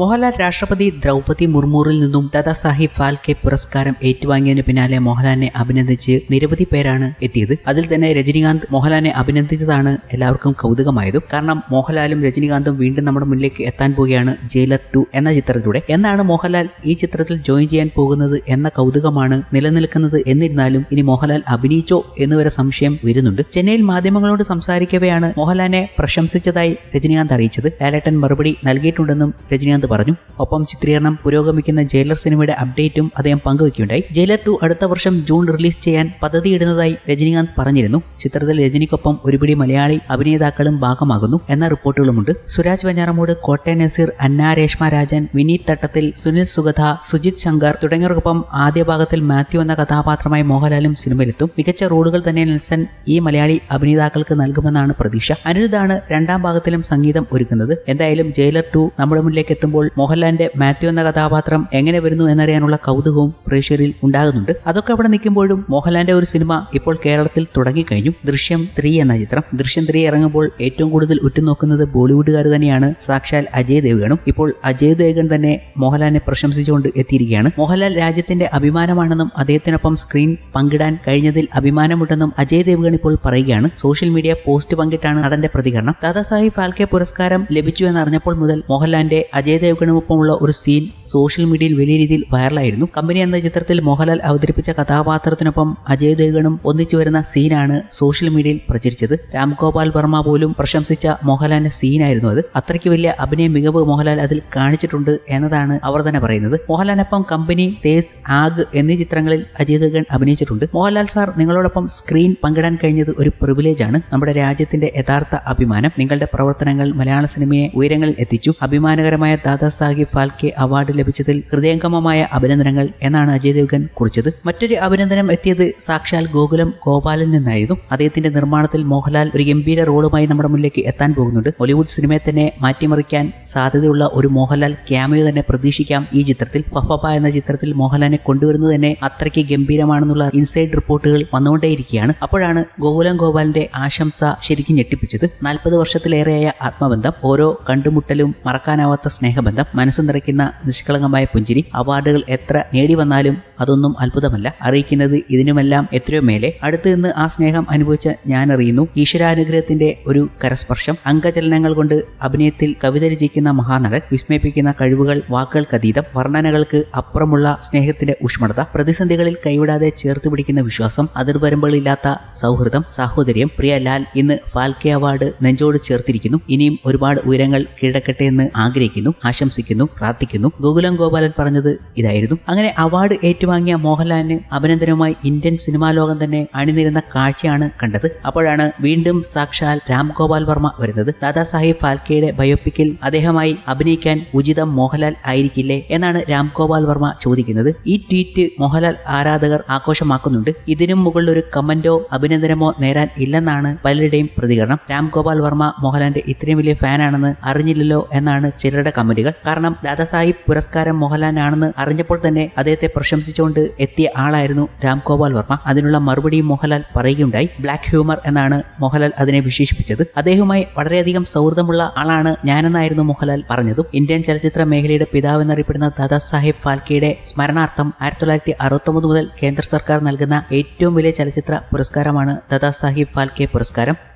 മോഹൻലാൽ രാഷ്ട്രപതി ദ്രൗപതി മുർമുറിൽ നിന്നും ദാദാസാഹിബ് ഫാൽക്കെ പുരസ്കാരം ഏറ്റുവാങ്ങിയതിന് പിന്നാലെ മോഹൻലാലിനെ അഭിനന്ദിച്ച് നിരവധി പേരാണ് എത്തിയത്. അതിൽ തന്നെ രജനീകാന്ത് മോഹൻലാലിനെ അഭിനന്ദിച്ചതാണ് എല്ലാവർക്കും കൗതുകമായതും. കാരണം മോഹൻലാലും രജനീകാന്തും വീണ്ടും നമ്മുടെ മുന്നിലേക്ക് എത്താൻ പോവുകയാണ് ജയിലർ ടു എന്ന ചിത്രത്തിലൂടെ. എന്നാണ് മോഹൻലാൽ ഈ ചിത്രത്തിൽ ജോയിൻ ചെയ്യാൻ പോകുന്നത് എന്ന കൗതുകമാണ് നിലനിൽക്കുന്നത് എന്നിരുന്നാലും ഇനി മോഹൻലാൽ അഭിനയിച്ചോ എന്ന് വരെ സംശയം വരുന്നുണ്ട്. ചെന്നൈയിൽ മാധ്യമങ്ങളോട് സംസാരിക്കവെയാണ് മോഹൻലാലിനെ പ്രശംസിച്ചതായി രജനീകാന്ത് അറിയിച്ചത്. ലാലേട്ടൻ മറുപടി നൽകിയിട്ടുണ്ടെന്നും രജനീകാന്ത് പറഞ്ഞു. ഒപ്പം ചിത്രീകരണം പുരോഗമിക്കുന്ന ജയിലർ സിനിമയുടെ അപ്ഡേറ്റും അദ്ദേഹം പങ്കുവയ്ക്കുകയുണ്ടായി ജയിലർ ടു അടുത്ത വർഷം ജൂൺ റിലീസ് ചെയ്യാൻ പദ്ധതിയിടുന്നതായി രജനീകാന്ത് പറഞ്ഞിരുന്നു. ചിത്രത്തിൽ രജനിക്കൊപ്പം ഒരുപിടി മലയാളി അഭിനേതാക്കളും ഭാഗമാകുന്നു എന്ന റിപ്പോർട്ടുകളുമുണ്ട്. സുരാജ് വെഞ്ഞാറമൂട് കോട്ടയ നസീർ അന്ന രേഷ്മ രാജൻ വിനീത് തട്ടത്തിൽ സുനിൽ സുഗത സുജിത് ശങ്കർ തുടങ്ങിയവർക്കൊപ്പം ആദ്യ ഭാഗത്തിൽ മാത്യു എന്ന കഥാപാത്രമായി മോഹൻലാലും സിനിമയിലെത്തും. മികച്ച റോളുകൾ തന്നെ നെൽസൺ ഈ മലയാളി അഭിനേതാക്കൾക്ക് നൽകുമെന്നാണ് പ്രതീക്ഷ. അനിരുദ്ധാണ് രണ്ടാം ഭാഗത്തിലും സംഗീതം ഒരുക്കുന്നത്. എന്തായാലും ജയിലർ ടു നമ്മുടെ മുന്നിലേക്ക് എത്തുമ്പോൾ മോഹൻലാലിന്റെ മാത്യു എന്ന കഥാപാത്രം എങ്ങനെ വരുന്നു എന്നറിയാനുള്ള കൗതുകവും പ്രേക്ഷകരിൽ ഉണ്ടാകുന്നുണ്ട്. അതൊക്കെ അവിടെ നിൽക്കുമ്പോഴും മോഹൻലാലിന്റെ ഒരു സിനിമ ഇപ്പോൾ കേരളത്തിൽ തുടങ്ങിക്കഴിഞ്ഞു. ദൃശ്യം ത്രീ എന്ന ചിത്രം. ദൃശ്യം ത്രീ ഇറങ്ങുമ്പോൾ ഏറ്റവും കൂടുതൽ ഉറ്റുനോക്കുന്നത് ബോളിവുഡുകാർ തന്നെയാണ്. സാക്ഷാൽ അജയ് ദേവ്ഗണും. ഇപ്പോൾ അജയ് ദേവ്ഗൺ തന്നെ മോഹൻലാലിനെ പ്രശംസിച്ചുകൊണ്ട് എത്തിയിരിക്കുകയാണ്. മോഹൻലാൽ രാജ്യത്തിന്റെ അഭിമാനമാണെന്നും അദ്ദേഹത്തിനൊപ്പം സ്ക്രീൻ പങ്കിടാൻ കഴിഞ്ഞതിൽ അഭിമാനമുണ്ടെന്നും അജയ് ദേവ്ഗൺ ഇപ്പോൾ പറയുകയാണ്. സോഷ്യൽ മീഡിയ പോസ്റ്റ് പങ്കിട്ടാണ് നടന്റെ പ്രതികരണം. ദാദാസാഹിബ് ഫാൽക്കെ പുരസ്കാരം ലഭിച്ചു എന്നറിഞ്ഞപ്പോൾ മുതൽ മോഹൻലാലിന്റെ അജയ് ദേവ്ഗണുമൊപ്പമുള്ള ഒരു സീൻ സോഷ്യൽ മീഡിയയിൽ വലിയ രീതിയിൽ വൈറലായിരുന്നു. കമ്പനി എന്ന ചിത്രത്തിൽ മോഹൻലാൽ അവതരിപ്പിച്ച കഥാപാത്രത്തിനൊപ്പം അജയ് ദേവ്ഗണും ഒന്നിച്ചു വരുന്ന സീനാണ് സോഷ്യൽ മീഡിയയിൽ പ്രചരിച്ചത്. രാംഗോപാൽ വർമ്മ പോലും പ്രശംസിച്ച മോഹൻലാലിന്റെ സീനായിരുന്നു അത്. അത്രയ്ക്ക് വലിയ അഭിനയ മികവ് മോഹൻലാൽ അതിൽ കാണിച്ചിട്ടുണ്ട് എന്നതാണ് അവർ തന്നെ പറയുന്നത്. മോഹൻലാലിനൊപ്പം കമ്പനി തേസ് ആഗ് എന്നീ ചിത്രങ്ങളിൽ അജയ് ദേവ്ഗൺ അഭിനയിച്ചിട്ടുണ്ട്. മോഹൻലാൽ സാർ നിങ്ങളോടൊപ്പം സ്ക്രീൻ പങ്കിടാൻ കഴിഞ്ഞത് ഒരു പ്രിവിലേജ് ആണ്. നമ്മുടെ രാജ്യത്തിന്റെ യഥാർത്ഥ അഭിമാനം നിങ്ങളുടെ പ്രവർത്തനങ്ങൾ മലയാള സിനിമയെ ഉയരങ്ങളിൽ എത്തിച്ചു. അഭിമാനകരമായ ദാദാ സാഹിബ് ഫാൽക്കെ അവാർഡ് ലഭിച്ചതിൽ ഹൃദയംഗമമായ അഭിനന്ദനങ്ങൾ എന്നാണ് അജയ് ദേവ്ഗൻ കുറിച്ചത്. മറ്റൊരു അഭിനന്ദനം എത്തിയത് സാക്ഷാൽ ഗോകുലം ഗോപാലിൽ നിന്നായിരുന്നു. അദ്ദേഹത്തിന്റെ നിർമ്മാണത്തിൽ മോഹൻലാൽ ഒരു ഗംഭീര റോളുമായി നമ്മുടെ മുന്നിലേക്ക് എത്താൻ പോകുന്നുണ്ട്. ബോളിവുഡ് സിനിമയെ തന്നെ മാറ്റിമറിക്കാൻ സാധ്യതയുള്ള ഒരു മോഹൻലാൽ ക്യാമയോ തന്നെ പ്രതീക്ഷിക്കാം ഈ ചിത്രത്തിൽ. പപ്പപ്പ എന്ന ചിത്രത്തിൽ മോഹൻലാലിനെ കൊണ്ടുവരുന്നത് തന്നെ അത്രയ്ക്ക് ഗംഭീരമാണെന്നുള്ള ഇൻസൈഡ് റിപ്പോർട്ടുകൾ വന്നുകൊണ്ടേയിരിക്കുകയാണ്. അപ്പോഴാണ് ഗോകുലം ഗോപാലിന്റെ ആശംസ ശരിക്കും ഞെട്ടിപ്പിച്ചത്. നാൽപ്പത് വർഷത്തിലേറെയായ ആത്മബന്ധം ഓരോ കണ്ടുമുട്ടലും മറക്കാനാവാത്ത സ്നേഹബന്ധം മനസ്സു നിറയ്ക്കുന്ന നിഷ്കളങ്കമായ പുഞ്ചിരി അവാർഡുകൾ എത്ര നേടി വന്നാലും അതൊന്നും അത്ഭുതമല്ല. അറിയിക്കുന്നത് ഇതിനുമെല്ലാം എത്രയോ മേലെ. അടുത്ത് നിന്ന് ആ സ്നേഹം അനുഭവിച്ച ഞാൻ അറിയുന്നു ഈശ്വരാനുഗ്രഹത്തിന്റെ ഒരു കരസ്പർശം. അംഗചലനങ്ങൾ കൊണ്ട് അഭിനയത്തിൽ കവിത രചിക്കുന്ന മഹാനടൻ വിസ്മയിപ്പിക്കുന്ന കഴിവുകൾ വാക്കുകൾക്കതീതം വർണനകൾക്ക് അപ്പുറമുള്ള സ്നേഹത്തിന്റെ ഊഷ്മളത പ്രതിസന്ധികളിൽ കൈവിടാതെ ചേർത്ത് പിടിക്കുന്ന വിശ്വാസം അതിർവരമ്പുകളില്ലാത്ത സൗഹൃദം സാഹോദര്യം. പ്രിയ ലാൽ ഇന്ന് ഫാൽക്കെ അവാർഡ് നെഞ്ചോട് ചേർത്തിരിക്കുന്നു. ഇനിയും ഒരുപാട് ഉയരങ്ങൾ കീഴടക്കട്ടെ എന്ന് ആഗ്രഹിക്കുന്നു. ആശംസിക്കുന്നു പ്രാർത്ഥിക്കുന്നു. ഗോകുലം ഗോപാലൻ പറഞ്ഞത് ഇതായിരുന്നു. അങ്ങനെ അവാർഡ് ഏറ്റുവാങ്ങിയ മോഹൻലാലിന് അഭിനന്ദനവുമായി ഇന്ത്യൻ സിനിമാ ലോകം തന്നെ അണിനിരുന്ന കാഴ്ചയാണ് കണ്ടത്. അപ്പോഴാണ് വീണ്ടും സാക്ഷാൽ രാംഗോപാൽ വർമ്മ വരുന്നത്. ദാദാസാഹിബ് ഫാൽക്കെയുടെ ബയോപിക്കിൽ അദ്ദേഹമായി അഭിനയിക്കാൻ ഉചിതം മോഹൻലാൽ ആയിരിക്കില്ലേ എന്നാണ് രാംഗോപാൽ വർമ്മ ചോദിക്കുന്നത്. ഈ ട്വീറ്റ് മോഹൻലാൽ ആരാധകർ ആഘോഷമാക്കുന്നുണ്ട്. ഇതിനും മുകളിൽ ഒരു കമന്റോ അഭിനന്ദനമോ നേരാൻ ഇല്ലെന്നാണ് പലരുടെയും പ്രതികരണം. രാംഗോപാൽ വർമ്മ മോഹൻലാലിന്റെ ഇത്രയും വലിയ ഫാനാണെന്ന് അറിഞ്ഞില്ലല്ലോ എന്നാണ് ചിലരുടെ കമന്റുകൾ കാരണം ദാദാസാഹിബ് പുരസ്കാരം മോഹൻലാലിനാണെന്ന് അറിഞ്ഞപ്പോൾ തന്നെ അദ്ദേഹത്തെ പ്രശംസിച്ചുകൊണ്ട് എത്തിയ ആളായിരുന്നു രാം ഗോപാൽ വർമ്മ. അതിനുള്ള മറുപടി മോഹൻലാൽ പറയുകയുണ്ടായി. ബ്ലാക്ക് ഹ്യൂമർ എന്നാണ് മോഹൻലാൽ അതിനെ വിശേഷിപ്പിച്ചത്. അദ്ദേഹവുമായി വളരെയധികം സൗഹൃദമുള്ള ആളാണ് ഞാനെന്നായിരുന്നു മോഹൻലാൽ പറഞ്ഞതും. ഇന്ത്യൻ ചലച്ചിത്ര മേഖലയുടെ പിതാവ് എന്നറിയപ്പെടുന്ന ദാദാസാഹിബ് ഫാൽക്കെയുടെ സ്മരണാർത്ഥം ആയിരത്തി തൊള്ളായിരത്തി അറുപത്തൊമ്പത് മുതൽ കേന്ദ്ര സർക്കാർ നൽകുന്ന ഏറ്റവും വലിയ ചലച്ചിത്ര പുരസ്കാരമാണ് ദാദാസാഹിബ് ഫാൽക്കെ പുരസ്കാരം.